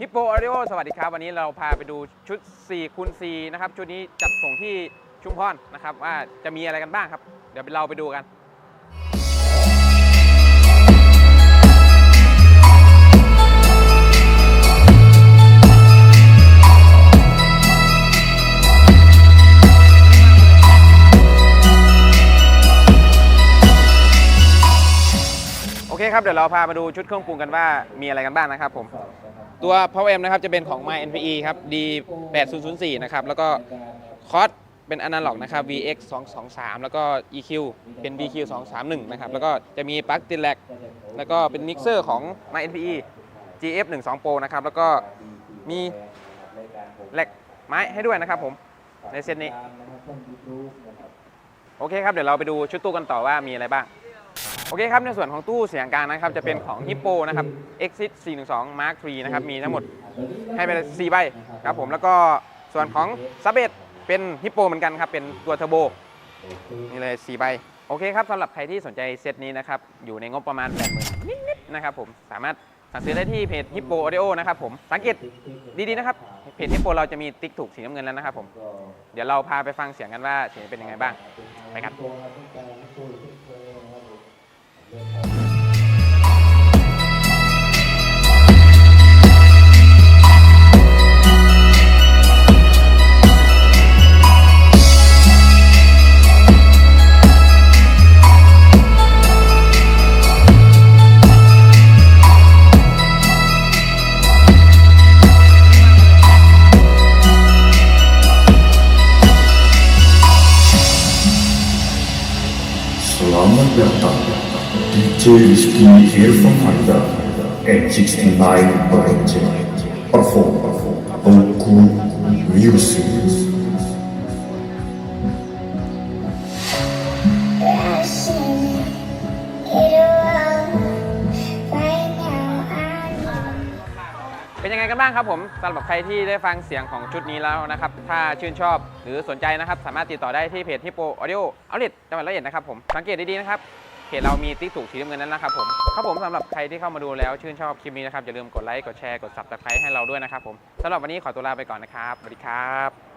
ฮิปโปอาริโอสวัสดีครับ วันนี้เราพาไปดูชุด4คูณ4นะครับ ชุดนี้จัดส่งที่ชุมพรนะครับ ว่าจะมีอะไรกันบ้างครับ เดี๋ยวเราไปดูกัน คครับ เดี๋ยวเราพามาดูชุดเครื่องปรุงกันว่ามีอะไรกันบ้างนะครับผม ตัว Power M นะครับจะเป็นของ My NPE ครับ D 8 0 0 4 นะครับ แล้วก็คอสเป็นอนาล็อกนะครับ VX 2 2 3แล้วก็ EQ เป็น BQ 2 3 1นะครับ แล้วก็จะมีปลั๊กติดแลกแล้วก็เป็นมิกเซอร์ของ My NPE GF 1 2 Pro นะครับ แล้วก็มีแหลกไม้ให้ด้วยนะครับผมในเซตนี้ โอเคครับ เดี๋ยวเราไปดูชุดตู้กันต่อว่ามีอะไรบ้าง อเคครับ ในส่วนของตู้เสียงกลางนะครับ จะเป็นของ Hippo นะครับ Exit 412 Mark III นะครับ มีทั้งหมดให้ไปเลย4ใบครับผมแล้วก็ส่วนของ s u b เ e เป็น Hippo เหมือนกันครับ เป็นตัวเทอร์โบนี่เลย4ใบโอเคครับสำหรับใครที่สนใจเซตนี้นะครับ อยู่ในงบประมาณ 80,000 นิดๆนะครับผมสามารถสั่งซื้อได้ที่เพจ Hippo Audio นะครับผมสังเกตดีๆนะครับ เพจ Hippo เราจะมีติ๊กถูกสีน้ำเงินแล้วนะครับผมเดี๋ยวเราพาไปฟังเสียงกันว่าเสียงเป็นยังไงบ้างไปกัน Datang DJ Rizky Irfan Handa N69 Project Perform Oku Music เป็นยังไงกันบ้างครับผมสำหรับใครที่ได้ฟังเสียงของชุดนี้แล้วนะครับ ถ้าชื่นชอบหรือสนใจนะครับ สามารถติดต่อได้ที่เพจ Hippo Audio Outlet จังหวัดระยเอ็ดนะครับผม สังเกตดีๆนะครับเพจเรามีติ๊กถูกสีน้ำเงินนั้นนะครับผมครับผมสำหรับใครที่เข้ามาดูแล้วชื่นชอบคลิปนี้นะครับอย่าลืมกดไลค์กดแชร์กดซับสไครต์ให้เราด้วยนะครับผมสำหรับวันนี้ขอตัวลาไปก่อนนะครับสวัสดีครับ